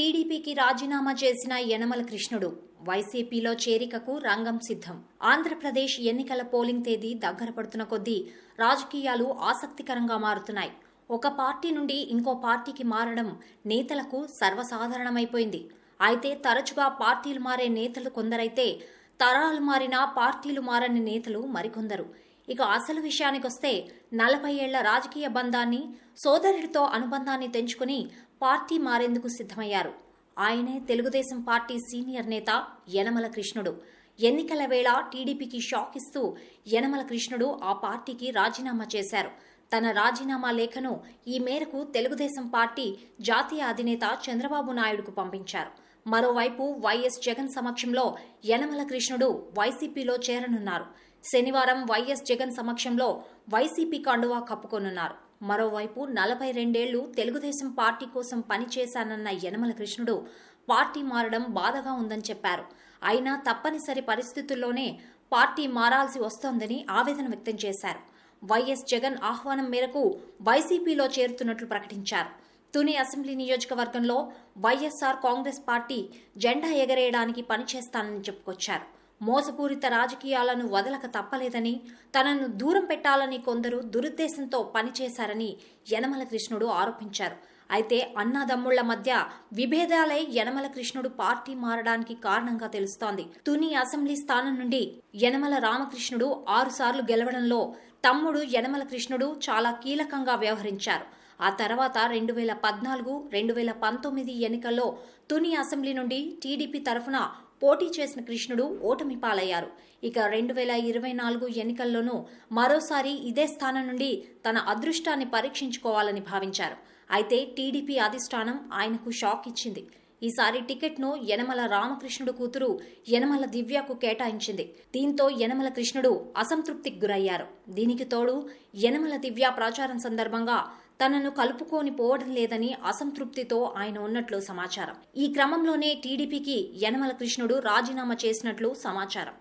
టీడీపీకి రాజీనామా చేసిన యనమల కృష్ణుడు వైసీపీలో చేరికకు రంగం సిద్ధం. ఆంధ్రప్రదేశ్ ఎన్నికల పోలింగ్ తేదీ దగ్గర పడుతున్న కొద్దీ రాజకీయాలు ఆసక్తికరంగా మారుతున్నాయి. ఒక పార్టీ నుండి ఇంకో పార్టీకి మారడం నేతలకు సర్వసాధారణమైపోయింది. అయితే తరచుగా పార్టీలు మారే నేతలు కొందరైతే తరాలు మారినా పార్టీలు మారని నేతలు మరికొందరు. ఇక అసలు విషయానికొస్తే నలభై ఏళ్ళ రాజకీయ బంధాన్ని సోదరుడితో అనుబంధాన్ని తెంచుకుని పార్టీ మారేందుకు సిద్ధమయ్యారు. ఆయనే తెలుగుదేశం పార్టీ సీనియర్ నేత యనమల కృష్ణుడు. ఎన్నికల వేళ టీడీపీకి షాక్ ఇస్తూ యనమల కృష్ణుడు ఆ పార్టీకి రాజీనామా చేశారు. తన రాజీనామా లేఖను ఈ మేరకు తెలుగుదేశం పార్టీ జాతీయ అధినేత చంద్రబాబు నాయుడుకు పంపించారు. మరోవైపు వైఎస్ జగన్ సమక్షంలో యనమల కృష్ణుడు వైసీపీలో చేరనున్నారు. శనివారం వైఎస్ జగన్ సమక్షంలో వైసీపీ కండువా కప్పుకొనున్నారు. మరోవైపు నలభై రెండేళ్ళు తెలుగుదేశం పార్టీ కోసం పనిచేశానన్న యనమల కృష్ణుడు పార్టీ మారడం బాధగా ఉందని చెప్పారు. అయినా తప్పనిసరి పరిస్థితుల్లోనే పార్టీ మారాల్సి వస్తోందని ఆవేదన వ్యక్తం చేశారు. వైఎస్ జగన్ ఆహ్వానం మేరకు వైసీపీలో చేరుతున్నట్లు ప్రకటించారు. తుని అసెంబ్లీ నియోజకవర్గంలో వైఎస్ఆర్ కాంగ్రెస్ పార్టీ జెండా ఎగరేయడానికి పనిచేస్తానని చెప్పుకొచ్చారు. మోసపూరిత రాజకీయాలను వదలక తప్పలేదని తనను దూరం పెట్టాలని కొందరు దురుద్దేశంతో పనిచేశారని యనమల కృష్ణుడు ఆరోపించారు. అయితే అన్నాదమ్ముళ్ళ మధ్య విభేదాలై యనమల కృష్ణుడు పార్టీ మారడానికి కారణంగా తెలుస్తోంది. తుని అసెంబ్లీ స్థానం నుండి యనమల రామకృష్ణుడు ఆరుసార్లు గెలవడంలో తమ్ముడు యనమల కృష్ణుడు చాలా కీలకంగా వ్యవహరించారు. ఆ తర్వాత రెండు వేల పద్నాలుగు రెండు వేల పంతొమ్మిది ఎన్నికల్లో తుని అసెంబ్లీ నుండి టీడీపీ తరఫున పోటీ చేసిన కృష్ణుడు ఓటమి పాలయ్యారు. ఇక రెండు వేల ఇరవై నాలుగు ఎన్నికల్లోనూ మరోసారి ఇదే స్థానం నుండి తన అదృష్టాన్ని పరీక్షించుకోవాలని భావించారు. అయితే టీడీపీ అధిష్టానం ఆయనకు షాక్ ఇచ్చింది. ఈసారి టికెట్ను యనమల రామకృష్ణుడు కూతురు యనమల దివ్యకు కేటాయించింది. దీంతో యనమల కృష్ణుడు అసంతృప్తికి గురయ్యారు. దీనికి తోడు యనమల దివ్య ప్రచారం సందర్భంగా తనను కలుపుకొని పోవడం లేదని అసంతృప్తితో ఆయన ఉన్నట్లు సమాచారం. ఈ క్రమంలోనే టీడీపీకి యనమల కృష్ణుడు రాజీనామా చేసినట్లు సమాచారం.